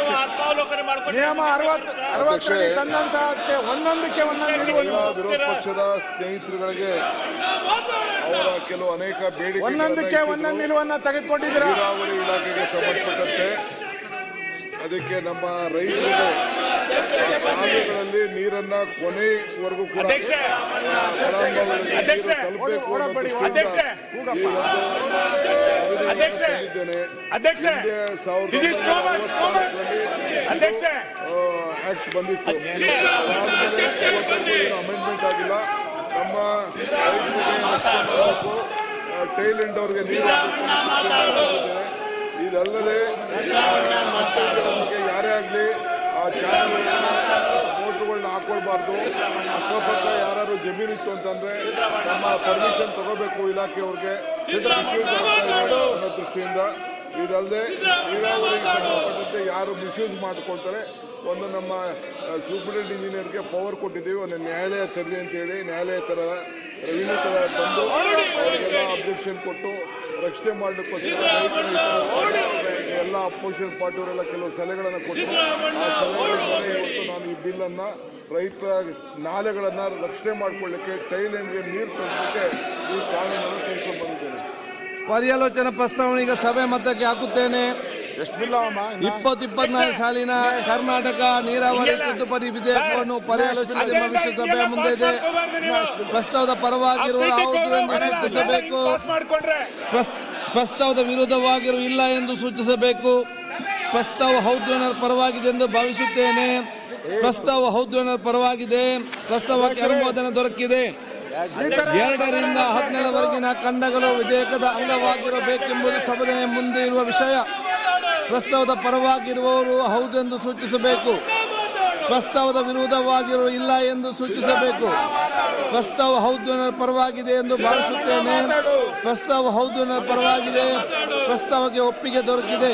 ಚರ್ಚೆ ನಿಯಮ ಅರವತ್ತು ಅರವತ್ತರಲ್ಲಿ ತಂದಂತಹಕ್ಕೆ ಒಂದೊಂದಕ್ಕೆ ಒಂದೊಂದು ವಿರೋಧ ಪಕ್ಷದ ಸ್ನೇಹಿತರುಗಳಿಗೆ ಅವರ ಕೆಲವು ಅನೇಕ ಬೇಡಿಕೆ ಒಂದೊಂದಕ್ಕೆ ಒಂದೊಂದು ನಿಲುವನ್ನ ತೆಗೆದುಕೊಂಡಿದ್ದೀರಾ? ನೀರಾವರಿ ಇಲಾಖೆಗೆ ಸಂಬಂಧಪಟ್ಟಂತೆ ಅದಕ್ಕೆ ನಮ್ಮ ರೈತರಿಗೆ ಕಾಲುಗಳಲ್ಲಿ ನೀರನ್ನ ಕೊನೆವರೆಗೂ ಕೂಡ ತಲುಪಬೇಕು ಅಧ್ಯಕ್ಷೆ. ಆಕ್ಟ್ ಬಂದಿತ್ತು ಅಮೆಂಡ್ಮೆಂಟ್ ಆಗಿಲ್ಲ ನಮ್ಮ ಟೈಲ್ ಎಂಡ್ ಅವ್ರಿಗೆ ನೀರು ಇದಲ್ಲದೆ ಯಾರೇ ಆಗಲಿ ಆ ಚಾನಲ್ ಮೋಟ್ರುಗಳನ್ನ ಹಾಕೊಳ್ಬಾರ್ದು ಅಕ್ಕಪಕ್ಕ ಯಾರು ಜಮೀನು ಇತ್ತು ಅಂತಂದ್ರೆ ನಮ್ಮ ಪರ್ಮಿಷನ್ ತಗೋಬೇಕು ಇಲಾಖೆಯವ್ರಿಗೆ ದೃಷ್ಟಿಯಿಂದ ಇದಲ್ಲದೆ ನೀರಾವರಿ ಯಾರು ಮಿಸ್ಯೂಸ್ ಮಾಡ್ಕೊಳ್ತಾರೆ. ಒಂದು ನಮ್ಮ ಸೂಪರಿಂಟೆಂಡೆಂಟ್ ಇಂಜಿನಿಯರ್ಗೆ ಪವರ್ ಕೊಟ್ಟಿದ್ದೀವಿ. ಒಂದು ನ್ಯಾಯಾಲಯ ತೆರೆದಿ ಅಂತ ಹೇಳಿ ನ್ಯಾಯಾಲಯ ತರ, ರೆವಿನ್ಯೂ ತರ ಬಂದು ಅವರಿಗೆಲ್ಲ ಅಬ್ಜೆಕ್ಷನ್ ಕೊಟ್ಟು ರಕ್ಷಣೆ ಮಾಡಲಿಕ್ಕೋಸ್ಕರ ಎಲ್ಲ ಅಪೋಸಿಷನ್ ಪಾರ್ಟಿಯವರೆಲ್ಲ ಕೆಲವು ಸಲಹೆಗಳನ್ನು ಕೊಟ್ಟು ಆ ಸಲಹೆಗಳ ಇವತ್ತು ನಾನು ಈ ಬಿಲ್ಲನ್ನು ರೈತರ ರೈತ ನಾಲೆಗಳನ್ನ ರಕ್ಷಣೆ ಮಾಡಿಕೊಳ್ಳಿಕ್ಕೆ ಟೈಲೆಂಡ್ಗೆ ನೀರು ತರಿಸಲಿಕ್ಕೆ ಈ ಕಾನೂನನ್ನು ಬಂದಿದ್ದೇನೆ. ಪರ್ಯಾಲೋಚನಾ ಪ್ರಸ್ತಾವನೆ ಈಗ ಸಭೆ ಮತಕ್ಕೆ ಹಾಕುತ್ತೇನೆ. ಇಪ್ಪತ್ ಇಪ್ಪತ್ನಾಲ್ಕು ಸಾಲಿನ ಕರ್ನಾಟಕ ನೀರಾವರಿ ತಿದ್ದುಪಡಿ ವಿಧೇಯಕವನ್ನು ಪರ್ಯಾಲೋಚನೆ ಭವಿಷ್ಯ ಸಭೆ ಮುಂದೆ ಇದೆ. ಪ್ರಸ್ತಾವದ ಪರವಾಗಿರುವ ಸೂಚಿಸಬೇಕು ಪ್ರಸ್ತಾವದ ವಿರೋಧವಾಗಿರುವ ಇಲ್ಲ ಎಂದು ಸೂಚಿಸಬೇಕು. ಪ್ರಸ್ತಾವ ಹೌದು ಪರವಾಗಿದೆ ಎಂದು ಭಾವಿಸುತ್ತೇನೆ. ಪ್ರಸ್ತಾವ ಹೌದು ಪರವಾಗಿದೆ. ಪ್ರಸ್ತಾವಕ್ಕೆ ಅನುಮೋದನೆ ದೊರಕಿದೆ. ಎರಡರಿಂದ ಹದಿನೇಳವರೆಗಿನ ಖಂಡಗಳು ವಿಧೇಯಕದ ಅಂಗವಾಗಿರಬೇಕೆಂಬುದು ಸಭೆಯ ಮುಂದೆ ಇರುವ ವಿಷಯ. ಪ್ರಸ್ತಾವದ ಪರವಾಗಿರುವವರು ಹೌದು ಎಂದು ಸೂಚಿಸಬೇಕು. ಪ್ರಸ್ತಾವದ ವಿರೋಧವಾಗಿರುವ ಇಲ್ಲ ಎಂದು ಸೂಚಿಸಬೇಕು. ಪ್ರಸ್ತಾವ ಹೌದು ಪರವಾಗಿದೆ ಎಂದು ಭಾವಿಸುತ್ತೇನೆ. ಪ್ರಸ್ತಾವ ಹೌದು ಪರವಾಗಿದೆ. ಪ್ರಸ್ತಾವಕ್ಕೆ ಒಪ್ಪಿಗೆ ದೊರಕಿದೆ.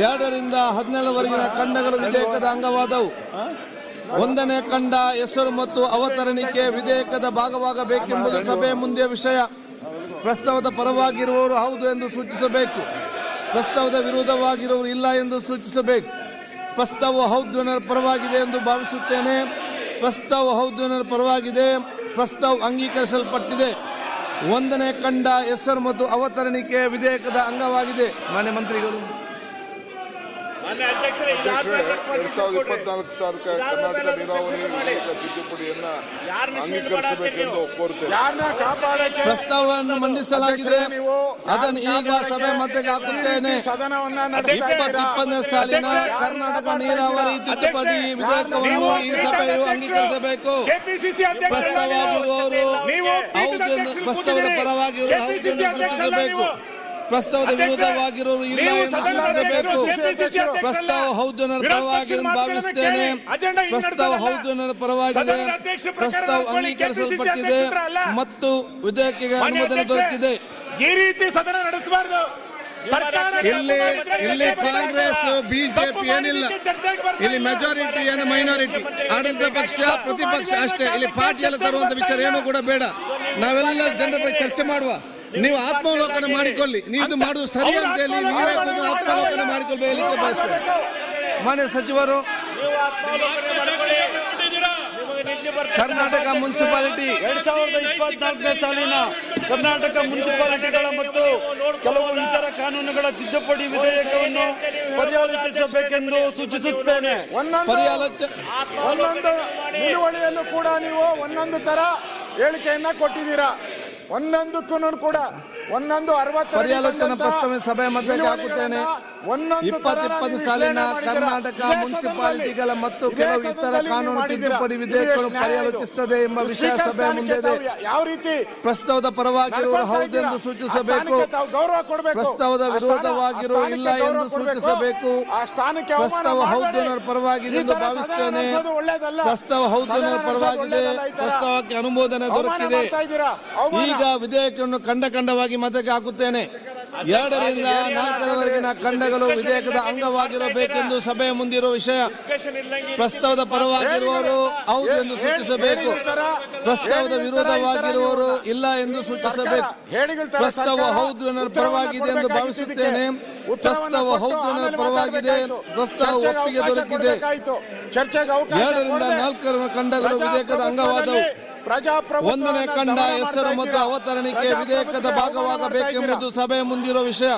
ಎರಡರಿಂದ ಹದಿನೇಳವರೆಗಿನ ಖಂಡಗಳು ವಿಧೇಯಕದ ಅಂಗವಾದವು. ಒಂದನೇ ಕಂಡ ಹೆಸರು ಮತ್ತು ಅವತರಣಿಕೆ ವಿಧೇಯಕದ ಭಾಗವಾಗಬೇಕೆಂಬುದು ಸಭೆಯ ಮುಂದೆ ವಿಷಯ. ಪ್ರಸ್ತಾವದ ಪರವಾಗಿರುವವರು ಹೌದು ಎಂದು ಸೂಚಿಸಬೇಕು. ಪ್ರಸ್ತಾವದ ವಿರೋಧವಾಗಿರುವವರು ಇಲ್ಲ ಎಂದು ಸೂಚಿಸಬೇಕು. ಪ್ರಸ್ತಾವ ಹೌದು ಪರವಾಗಿದೆ ಎಂದು ಭಾವಿಸುತ್ತೇನೆ. ಪ್ರಸ್ತಾವ ಹೌದು ಪರವಾಗಿದೆ. ಪ್ರಸ್ತಾವ ಅಂಗೀಕರಿಸಲ್ಪಟ್ಟಿದೆ. ಒಂದನೇ ಕಂಡ ಹೆಸರು ಮತ್ತು ಅವತರಣಿಕೆ ವಿಧೇಯಕದ ಅಂಗವಾಗಿದೆ. ಮಾನ್ಯ ಮಂತ್ರಿಗಳು. ಎರಡ್ ಸಾವಿರದ ಇಪ್ಪತ್ನಾಲ್ಕು ಸಾವಿರ ಕರ್ನಾಟಕ ನೀರಾವರಿ ತಿದ್ದುಪಡಿಯನ್ನ ಯಾರ್ ನಿಷೇಧ ಅಂಗೀಕರಿಸಬೇಕೆಂದು ಕೋರುತ್ತೇನೆ ಯಾರನ್ನ ಪ್ರಸ್ತಾವವನ್ನು ಮಂಡಿಸಲಾಗಿದೆ. ನೀವು ಅದನ್ನು ಈಗ ಸಭೆ ಮಧ್ಯೆ ಹಾಕುತ್ತೇನೆ. ಇಪ್ಪತ್ತನೇ ಸಾಲಿನ ಕರ್ನಾಟಕ ನೀರಾವರಿ ತಿದ್ದುಪಡಿ ವಿಧೇಯಕವನ್ನು ಈ ಸಭೆಯು ಅಂಗೀಕರಿಸಬೇಕು. ಕೆಪಿಸಿಸಿ ಪ್ರಸ್ತಾವವಾಗಿರುವವರು ಪ್ರಸ್ತಾವದ ಪರವಾಗಿರುವ ಸೂಚಿಸಬೇಕು ಪ್ರಸ್ತಾವದ ವಿರೋಧವಾಗಿರೋರು ಇಲ್ಲ ಎಂದು ಸೂಚಿಸಬೇಕು ಪ್ರಸ್ತಾವ ಹೌದು ನನ್ನ ಪರವಾಗಿ ಭಾವಿಸುತ್ತೇನೆ. ಪ್ರಸ್ತಾವ ಹೌದು ನನ್ನ ಪರವಾಗಿದೆ ಪ್ರಸ್ತಾವ ಅಂಗೀಕರಿಸಲ್ಪಟ್ಟಿದೆ ಮತ್ತು ವಿಧೇಯಕಕ್ಕೆ ಅನುಮೋದನೆ ದೊರಕಿದೆ ಈ ರೀತಿ ಸದನ ನಡೆಸಬಾರದು. ಇಲ್ಲಿ ಇಲ್ಲಿ ಕಾಂಗ್ರೆಸ್ ಬಿಜೆಪಿ ಏನಿಲ್ಲ. ಇಲ್ಲಿ ಮೆಜಾರಿಟಿ ಏನು ಮೈನಾರಿಟಿ ಆಡಳಿತ ಪಕ್ಷ ಪ್ರತಿಪಕ್ಷ ಅಷ್ಟೇ. ಇಲ್ಲಿ ಪಾರ್ಟಿ ಎಲ್ಲ ತರುವಂತ ವಿಚಾರ ಏನು ಕೂಡ ಬೇಡ. ನಾವೆಲ್ಲ ಜನರ ಬಗ್ಗೆ ಚರ್ಚೆ ಮಾಡುವ. ನೀವು ಆತ್ಮಾವಲೋಕನ ಮಾಡಿಕೊಳ್ಳಿ. ನೀವು ಇದು ಮಾಡುದು ಸರಿ ಅಂತ ಹೇಳಿ ನೀವೇ ಆತ್ಮಾವಲೋಕನ ಮಾಡಿಕೊಳ್ಬೇಕು ಮಾನ್ಯ ಸಚಿವರು ನೀವು ಆತ್ಮಾವಲೋಕನ ಮಾಡ್ಕೊಳ್ಳಿ. ನಿಮಗೆ ನಿದ್ದೆ ಕರ್ನಾಟಕ ಮುನ್ಸಿಪಾಲಿಟಿ ಎರಡ್ ಸಾವಿರದ ಇಪ್ಪತ್ನಾಲ್ಕನೇ ಸಾಲಿನ ಕರ್ನಾಟಕ ಮುನ್ಸಿಪಾಲಿಟಿಗಳ ಮತ್ತು ಕೆಲವು ಇತರ ಕಾನೂನುಗಳ ತಿದ್ದುಪಡಿ ವಿಧೇಯಕವನ್ನು ಪರ್ಯಾಲೋಚಿಸಬೇಕೆಂದು ಸೂಚಿಸುತ್ತೇನೆ. ಒಂದೊಂದು ನಿಲುವಳಿಯನ್ನು ಕೂಡ ನೀವು ಒಂದೊಂದು ತರ ಹೇಳಿಕೆಯನ್ನ ಕೊಟ್ಟಿದ್ದೀರಾ. ಒಂದೊಂದಕ್ಕೂ ಕೂಡ ಒಂದೊಂದು ಅರವತ್ತು ಸಭೆ ಮಧ್ಯಕ್ಕೆ ಹಾಕುತ್ತೇನೆ. ಒಂದೊಂದು ಸಾಲಿನ ಕರ್ನಾಟಕ ಮುನ್ಸಿಪಾಲಿಟಿಗಳ ಮತ್ತು ಕೆಲವು ಇತರ ಕಾನೂನು ತಿದ್ದುಪಡಿ ವಿಧೇಯಕಗಳು ಪರ್ಯಾಲೋಚಿಸುತ್ತದೆ ಎಂಬ ವಿಷಯ ಸಭೆ ಮುಂದೆ ಇದೆ. ಯಾವ ರೀತಿ ಪ್ರಸ್ತಾವದ ಪರವಾಗಿರುವ ಹೌದು ಎಂದು ಸೂಚಿಸಬೇಕು. ಗೌರವ ಕೊಡಬೇಕು. ಪ್ರಸ್ತಾವದ ವಿರೋಧವಾಗಿರುವ ಇಲ್ಲ ಎಂದು ಸೂಚಿಸಬೇಕು. ಆ ಸ್ಥಾನಕ್ಕೆ ಅವಮಾನ ಪ್ರಸ್ತಾವ ಹೌದು ಪರವಾಗಿದೆ ಎಂದು ಭಾವಿಸುತ್ತೇನೆ. ಪ್ರಸ್ತಾವ ಹೌದು ಪರವಾಗಿದೆ. ಪ್ರಸ್ತಾವಕ್ಕೆ ಅನುಮೋದನೆ ದೊರಕಿದೆ. ಈಗ ವಿಧೇಯಕವನ್ನು ಕಂಡ ಖಂಡವಾಗಿ ಹೋಗಿ ಮತಕ್ಕೆ ಹಾಕುತ್ತೇನೆ. ಎರಡರಿಂದ ನಾಲ್ಕರವರೆಗಿನ ಖಂಡಗಳು ವಿಧೇಯಕದ ಅಂಗವಾಗಿರಬೇಕೆಂದು ಸಭೆಯ ಮುಂದಿರುವ ವಿಷಯ. ಪ್ರಸ್ತಾವದ ಪರವಾಗಿರುವವರು ಹೌದು ಎಂದು ಸೂಚಿಸಬೇಕು. ಪ್ರಸ್ತಾವದ ವಿರೋಧವಾಗಿರುವವರು ಇಲ್ಲ ಎಂದು ಸೂಚಿಸಬೇಕು. ಪ್ರಸ್ತಾವ ಹೌದು ಎನ್ನುವ ಪರವಾಗಿದೆ ಎಂದು ಭಾವಿಸುತ್ತೇನೆ. ಪ್ರಸ್ತಾವ ಹೌದು ಎನ್ನುವ ಪರವಾಗಿದೆ. ಪ್ರಸ್ತಾವ ಒಪ್ಪಿಗೆ ದೊರಕಿದೆ. ಎರಡರಿಂದ ನಾಲ್ಕರ ಖಂಡಗಳು ವಿಧೇಯಕದ ಅಂಗವಾದವು. ಒಂದನೇ ಕಂಡ ಹೆಸರು ಮತ್ತು ಅವತರಣಿಕೆ ವಿಧೇಯಕದ ಭಾಗವಾಗಬೇಕೆಂಬುದು ಸಭೆ ಮುಂದಿರುವ ವಿಷಯ.